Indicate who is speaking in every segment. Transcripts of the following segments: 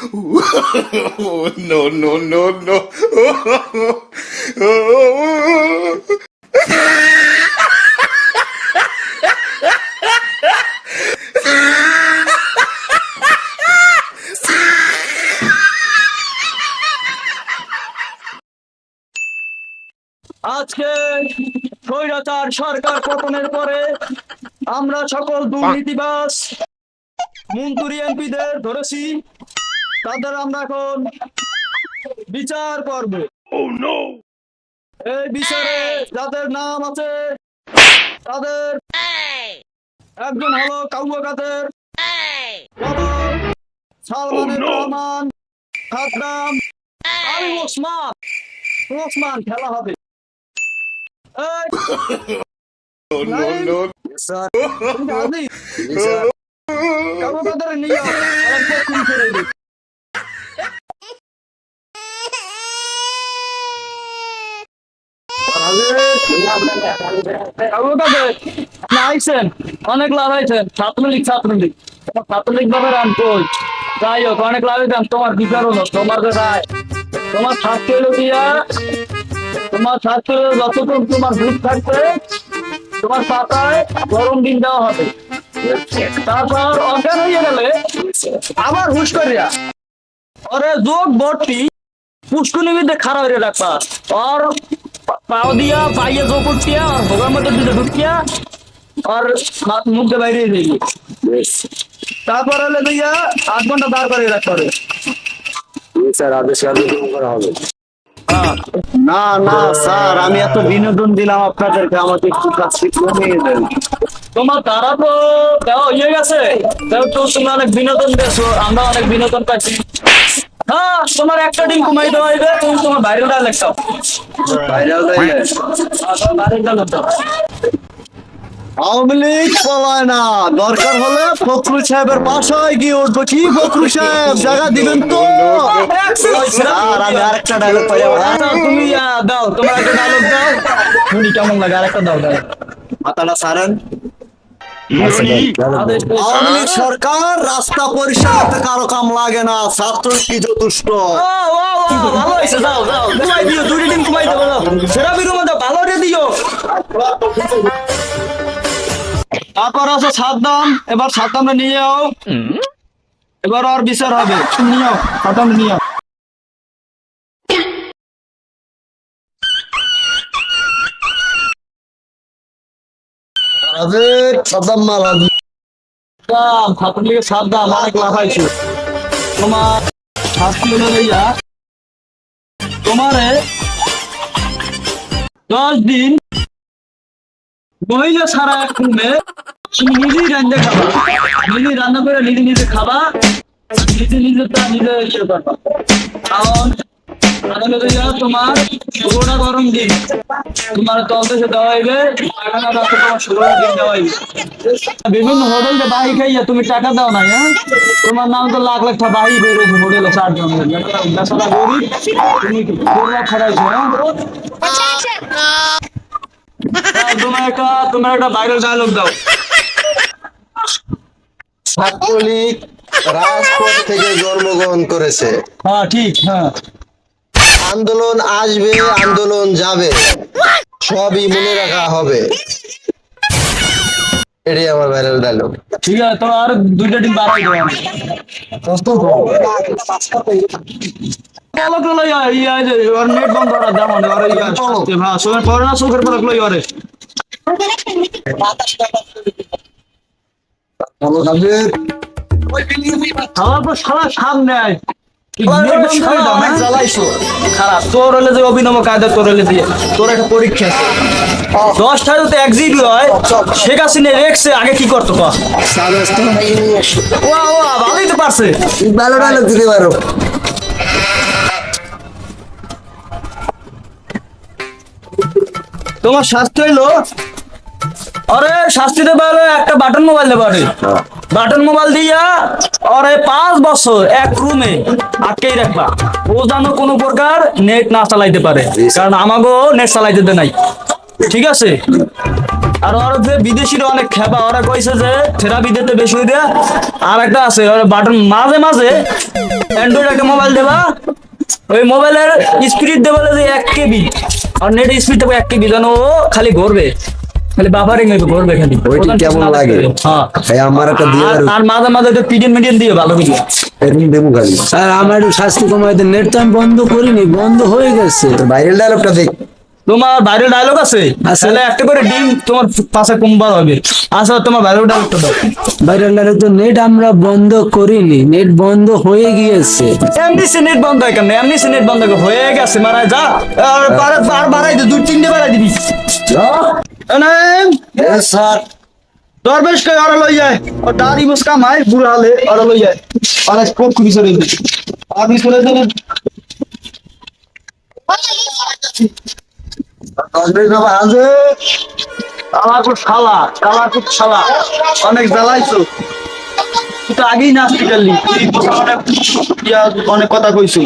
Speaker 1: no, no, no, no.
Speaker 2: আজকে স্বৈরাচার সরকার পতনের পরে আমরা সকল দুর্নীতিবাস মন্ত্রী এমপিদের ধরেছি তাদের আমরা এখন বিচার করব। এই বিচারে যাদের নাম আছে তাদের একজন হলো কাউয়া কাদের সালমানের রহমান খাদ্দাম আমি ওসমান। ওসমান খেলা হবে। রাজি? কাউয়া কাদের নিয়ে আয়, আর এক পক্ষে ছেড়ে দিই। কাউয়া কাদের, আপনি অনেক লাভ হয়েছেন ছাত্রলীগ ছাত্রলীগ। ছাত্রলীগ ভাবে রান যাই হোক, অনেক লাভ তোমার বিচার হলো, তোমার রায়। তোমার হলো দিয়া তোমার যতটুকু তোমার থাকবে, তোমার পাতায় গরম দিন দেওয়া হবে। তারপর অজ্ঞান হয়ে গেলে আবার হুশ করিয়া। ওরে যোগ ভর্তি পুষ্কুনি খারাপ হয়ে রাখবা আর পাও দিয়া যোগ উঠিয়া আর ভোগের মধ্যে দিতে ঢুকিয়া আর মা- মুখ দিয়ে বাইরে দিবি তারপর হলে দিয়া আট ঘণ্টা দাঁড় করে রাখতে হবে।
Speaker 3: স্যার আদেশ করা হবে।
Speaker 2: না না স্যার আমি এত বিনোদন দিলাম আপনাদেরকে আমাকে একটু কাছে কমিয়ে দেন। তোমার তারা তো দেওয়া হয়ে গেছে। তো তুমি অনেক বিনোদন দিয়েছ আমরা অনেক বিনোদন পাইছি। হ্যাঁ তোমার একটা ডিম কমাই দেওয়া হইবে তুমি তোমার বাইরের ডাল
Speaker 3: ভাইরাল তাইলে
Speaker 2: ডাল
Speaker 4: আওয়ামী লীগ পলায় না। দরকার হলে ফখরুল সাহেবের বাসায় গিয়ে উঠবো। কি ফখরুল সাহেব? জায়গা দিবেন তো। আর আমি আরেকটা ডায়লগ পাই
Speaker 2: আচ্ছা, তুমি দাও। তোমার একটা ডায়লগ দাও। শুনি কেমন লাগে? আরেকটা দাও দাও।
Speaker 4: মাথাটা সারেন আওয়ামী সরকার রাস্তা পরিষ্কার কারও কাম লাগে না ছাত্র কি যথেষ্ট
Speaker 2: ভালো হয়েছে দিও দেবো ভালো রে দিও। তারপর আছে সাদ্দাম এবার সাদ্দামটা নিয়ে যাও। এবার আর বিচার হবে। নিও সাদ্দাম নিও
Speaker 4: রাজের সাদ্দাম মারাজ
Speaker 2: সাদ্দাম ছাত্রলীগের সাদ্দাম, অনেক লাফাইছে তোমার শাস্তি লইয়া তোমারে দশ দিন মহিলা সারা এক রুমে তুমি নিজেই রান্না খাবা। রান্না করে নিজে নিজে খাবা, নিজে নিজে তা নিজে ইয়ে কারণ আদালত তোমার ষোলোটা গরম দিন। তোমার তলদেশে দেওয়া হইবে তোমার ষোলোটা দিন দেওয়া হইবে। বিভিন্ন হোটেলে বাহি খাইয়া তুমি টাকা দাও না হ্যাঁ? তোমার নাম তো লাখ লাখ টাকা বাহি বেরোছে হোটেলে চারজন বেচারা গরিব তুমি দেড় লাখ খাটাইছো হ্যাঁ? তোমার একটা তোমার একটা ভাইরাল ডায়লগ দাও।
Speaker 4: ছাত্রলীগ রাজপথ থেকে জন্মগ্রহণ করেছে।
Speaker 2: হ্যাঁ ঠিক হ্যাঁ।
Speaker 4: আন্দোলন আসবে আন্দোলন যাবে। সবই মনে রাখা হবে। এটাই আমার ভাইরাল ডায়লগ
Speaker 2: ঠিক আছে তো আর দুইটা দিন বাড়াই দেবো আমি। পলক লই ইয়া ওর নেট বন্ধ করা দাম মানে ওর ইয়া হ্যাঁ সময় পরে না চোখের পলক লই ওরে। আমার তো সারা সামনে আয় খারাপ। তোর হলে যে অভিনব কায়দা তোর হলে দিয়ে। তোর একটা পরীক্ষা দশটা যদি এক হয় শেখ হাসিনা রেখছে আগে কি করতো কয়া ওয়া ওয়া ভালোই তো পারছে।
Speaker 4: ভালো ডায়লগ দিতে পারো।
Speaker 2: তোমার শাস্তি হইল? আরে শাস্তি দেবে হলো একটা বাটন মোবাইল দেবে বাটন মোবাইল দিয়া আরে পাঁচ বছর এক রুমে আটকেই রাখবা। ও যেন কোনো প্রকার নেট না চালাইতে পারে। কারণ আমাকেও নেট চালাইতে দে নাই। ঠিক আছে? আর ওরা যে বিদেশিরা অনেক খেপা ওরা কইছে যে থেরাপি দিতে বেশি হয়ে দেয়া আর একটা আছে বাটন মাঝে মাঝে অ্যান্ড্রয়েড একটা মোবাইল দেবা। ওই মোবাইলের স্পিড দেবে যে এক কেবি। আর নেট স্পিড দেবো এক কেবি যেন ও খালি ঘুরবে। খালি বাফারিং হইবে ঘুরবে খালি
Speaker 3: ওইটি কেমন লাগে?
Speaker 2: হ্যাঁ
Speaker 3: ভাই আমার একটা দিয়ে
Speaker 2: আর- আর মাঝে মাঝে পিডিএন মিডিয়ান দিয়ে ভালো
Speaker 3: এরকম দেবো খালি।
Speaker 5: আর আমার একটু শাস্তি কমাইতে নেট তো আমি বন্ধ করিনি বন্ধ হয়ে গেছে।
Speaker 3: ভাইরাল ডায়লগটা দেখ।
Speaker 2: তোমার বাইরে ডায়লগ আছে। তাহলে একটা করে ডিম তোমার পাশে কমবার হবে। আচ্ছা তোমার বাইরে ডায়লগটা দাও।
Speaker 5: ভাইরাল ডাইরেক্ট তো নেট আমরা বন্ধ করিনি। নেট বন্ধ হয়ে গিয়েছে।
Speaker 2: এমনি সে নেট বন্ধ হয় কেমন? এমনি সে নেট বন্ধ হয়ে গেছে। মারা যা। আর বারে বার বাড়াই দে দুই তিনটে বাড়াই দিবি
Speaker 3: স্যার
Speaker 2: দরবেশ ওরা লই যায়। দাড়ি মুসকা মাই বুড়া হলে ওরা লই যায়। ওরা কোপ খুবই সরে দিই সরে দেন
Speaker 3: বাবা আছে
Speaker 2: আমার খুব শালা শালা। অনেক জ্বালাইছো। তুই তো আগেই নাচতে গেলি অনেক অনেক কথা কইছো।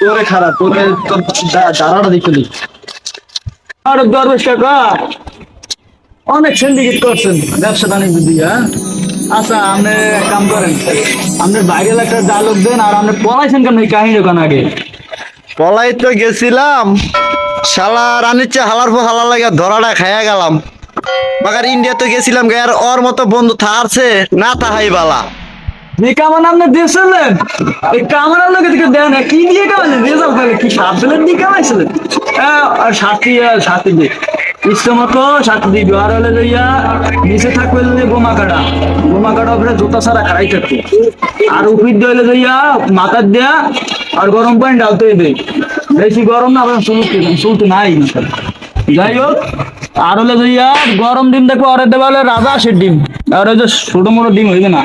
Speaker 2: তোরে খারাপ তোরে তোর দাঁড়াটা দেখলি আর দরবেশ কাকা অনেক সিন্ডিকেট করছেন ব্যবসা বাণিজ্য দিয়ে হ্যাঁ? আচ্ছা আপনি কাম করেন আপনি বাইরে একটা ডায়লগ দেন আর আপনি পড়াইছেন কেন এই কাহিনী ওখানে আগে?
Speaker 4: পলাই তো গেছিলাম শালা রানির চেয়ে হালার পর হালা লাগে ধরাটা খাইয়া গেলাম। বাকার ইন্ডিয়া তো গেছিলাম গে, আর ওর মতো বন্ধু থাকছে না তাহাই বালা।
Speaker 2: যে কামান আপনি দিয়েছিলেন এই কামানের লোকে দিকে দেন কি দিয়ে কামাইলেন রেজাল্ট পেলে কি সাত দিলেন দিয়ে কামাইছিলেন? হ্যাঁ, আর সাতটি দিয়ে। ইচ্ছে মতো সাতটি দিবি আর হলে লইয়া নিচে থাকবে বোমা কাটা বোমা কাটা উপরে জুতা ছাড়া খারাই থাকবে। আর উপির দিয়ে হলে লইয়া মাথার দেয়া আর গরম পানি ডালতে হইবে। বেশি গরম না আপনার চুলতে চুলতে নাই যাই হোক আর হলে লইয়া গরম ডিম দেখো আর দেওয়া হলে রাজা আসে ডিম। আর ওই যে ছোট মোটো ডিম হইবে না।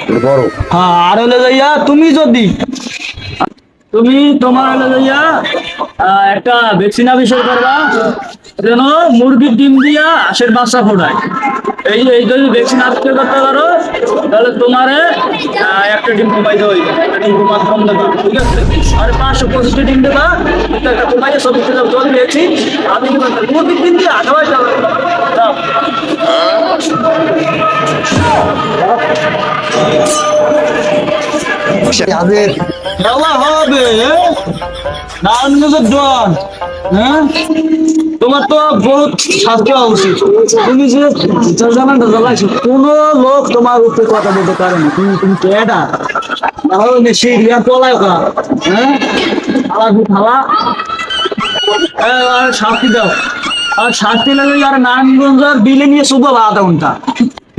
Speaker 2: হ্যাঁ আর হলে যাইয়া তুমি যদি তুমি তোমার হলে যাইয়া আহ, একটা ভ্যাকসিন আবিষ্কার করবা। যেন মুরগির ডিম দিয়া হাঁসের বাচ্চা ফোটায়। এই এই যদি ভ্যাকসিন আবিষ্কার করতে পারো তাহলে তোমারে একটা ডিম কমাই দেওয়া হইবে। একটা ডিম কমা কম দেবা ঠিক আছে? আর পাঁচশো পঁচিশটি ডিম দেবা একটা কমাইয়ে হাজার জল দিয়েছি। আমি কি বলতে মুরগির ডিম দিয়ে যাও।
Speaker 3: আমাদের
Speaker 2: খেলা হবে নারায়ণগঞ্জের ডন হ্যাঁ? তোমার তো বহুত শাস্তি হওয়া উচিত। তুমি যে জানাটা জ্বালাইছো কোন লোক তোমার উপরে কথা বলতে পারে না। তুমি তুমি কেডা তাহলে সেই রিয়া পলায় হ্যাঁ? খুব খালা। আর শাস্তি দাও। আর শাস্তি লাগে আর নারায়ণগঞ্জের বিলে নিয়ে শুভ আধা ঘণ্টা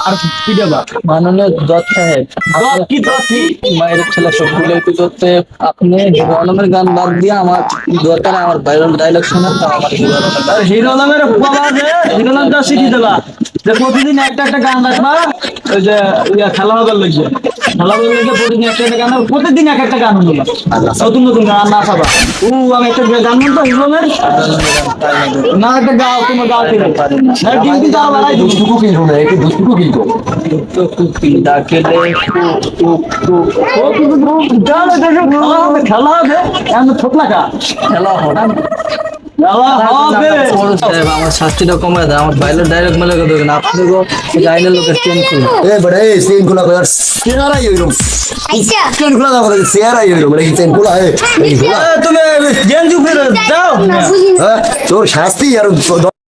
Speaker 2: আর পিটাবা
Speaker 5: মাননীয় দত্ত সাহেব
Speaker 2: কি দত কি
Speaker 5: মায়ের ছেলে সবগুলো একটু করতে আপনি হিরোনামের গান বাদ দিয়ে আমার দরকার আমার ভাইরাল ডায়লগ শোনান তো আমার হিরোনামের
Speaker 2: আর হিরো নামের বাবা যে হিরো নামটা শিখিয়ে দেবা। যে প্রতিদিন একটা একটা গান রাখবা ওই যে ইয়া খেলা হবে লইছে খেলা হবে লইছে প্রতিদিন একটা একটা গান প্রতিদিন এক একটা গান হলো নতুন নতুন গান নাচাবা ও আমি একটা গান বলতো হিরো নামের না একটা গাও তোমার গাও ছিল না ডিউটি যাওয়া বেড়াই দিবি
Speaker 3: দুষ্টু কি শুনে একটু দুষ্টু কি তো
Speaker 5: তো কুকি ডাকে দে
Speaker 2: খেলা হবে ছোটলা কা
Speaker 5: খেলা হবে আমার শাস্তিটা কমায় দেয় আমার ভাইরাল ডায়লগ মেলে
Speaker 3: কর
Speaker 6: আচ্ছা
Speaker 3: মানে হ্যাঁ, তোর শাস্তি আর